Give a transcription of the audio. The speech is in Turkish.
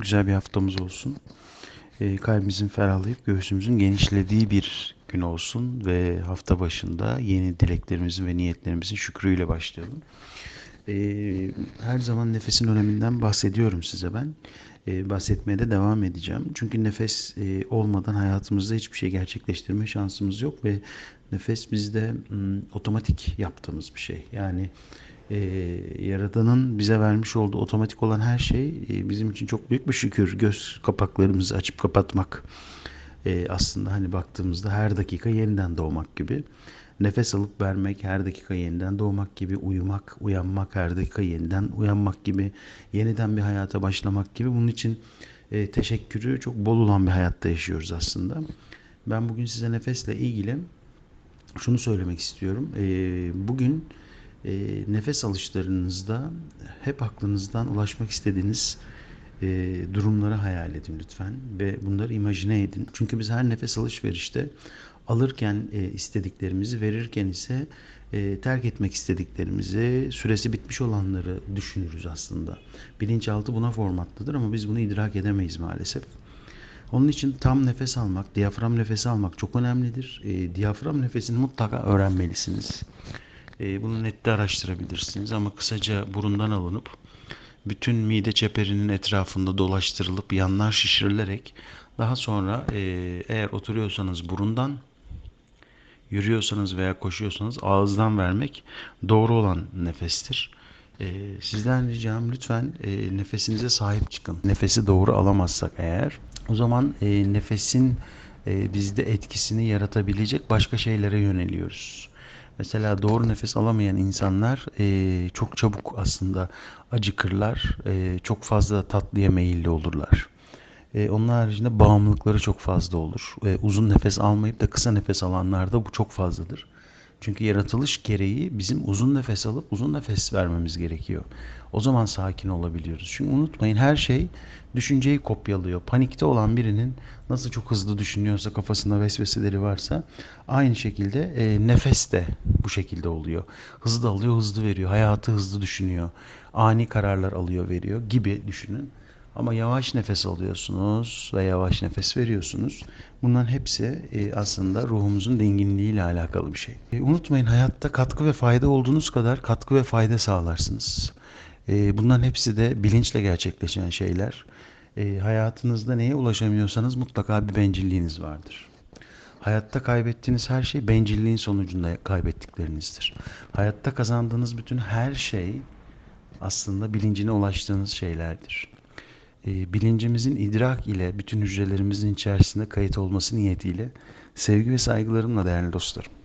Güzel bir haftamız olsun. Ee, kalbimizin ferahlayıp göğsümüzün genişlediği bir gün olsun ve hafta başında yeni dileklerimizin ve niyetlerimizin şükrüyle başlayalım. Ee, her zaman nefesin öneminden bahsediyorum size ben. Ee, bahsetmeye de devam edeceğim. Çünkü nefes e, olmadan hayatımızda hiçbir şey gerçekleştirme şansımız yok ve nefes bizde mm, otomatik yaptığımız bir şey. Yani e, Yaradan'ın bize vermiş olduğu otomatik olan her şey e, bizim için çok büyük bir şükür. Göz kapaklarımızı açıp kapatmak e, aslında hani baktığımızda her dakika yeniden doğmak gibi. Nefes alıp vermek her dakika yeniden doğmak gibi, uyumak, uyanmak her dakika yeniden uyanmak gibi, yeniden bir hayata başlamak gibi. Bunun için e, teşekkürü çok bol olan bir hayatta yaşıyoruz aslında. Ben bugün size nefesle ilgili şunu söylemek istiyorum. E, bugün e, nefes alışlarınızda hep aklınızdan ulaşmak istediğiniz e, durumları hayal edin lütfen ve bunları imajine edin. Çünkü biz her nefes alışverişte alırken e, istediklerimizi, verirken ise e, terk etmek istediklerimizi, süresi bitmiş olanları düşünürüz aslında. Bilinçaltı buna formatlıdır ama biz bunu idrak edemeyiz maalesef. Onun için tam nefes almak, diyafram nefesi almak çok önemlidir. E, diyafram nefesini mutlaka öğrenmelisiniz. E, bunu nette araştırabilirsiniz ama kısaca burundan alınıp bütün mide çeperinin etrafında dolaştırılıp yanlar şişirilerek daha sonra e, eğer oturuyorsanız burundan yürüyorsanız veya koşuyorsanız ağızdan vermek doğru olan nefestir. E, sizden ricam lütfen e, nefesinize sahip çıkın. Nefesi doğru alamazsak eğer o zaman e, nefesin e, bizde etkisini yaratabilecek başka şeylere yöneliyoruz. Mesela doğru nefes alamayan insanlar e, çok çabuk aslında acıkırlar, e, çok fazla tatlıya meyilli olurlar. E, onun haricinde bağımlılıkları çok fazla olur. E, uzun nefes almayıp da kısa nefes alanlarda bu çok fazladır. Çünkü yaratılış gereği bizim uzun nefes alıp uzun nefes vermemiz gerekiyor. O zaman sakin olabiliyoruz. Çünkü unutmayın her şey düşünceyi kopyalıyor. Panikte olan birinin nasıl çok hızlı düşünüyorsa, kafasında vesveseleri varsa aynı şekilde e, nefes de bu şekilde oluyor. Hızlı alıyor, hızlı veriyor. Hayatı hızlı düşünüyor. Ani kararlar alıyor, veriyor gibi düşünün. Ama yavaş nefes alıyorsunuz ve yavaş nefes veriyorsunuz. Bunların hepsi e, aslında ruhumuzun dinginliğiyle alakalı bir şey. E, unutmayın hayatta katkı ve fayda olduğunuz kadar katkı ve fayda sağlarsınız. E, bunların hepsi de bilinçle gerçekleşen şeyler. Hayatınızda neye ulaşamıyorsanız mutlaka bir bencilliğiniz vardır. Hayatta kaybettiğiniz her şey bencilliğin sonucunda kaybettiklerinizdir. Hayatta kazandığınız bütün her şey aslında bilincine ulaştığınız şeylerdir e, bilincimizin idrak ile bütün hücrelerimizin içerisinde kayıt olması niyetiyle sevgi ve saygılarımla değerli dostlarım.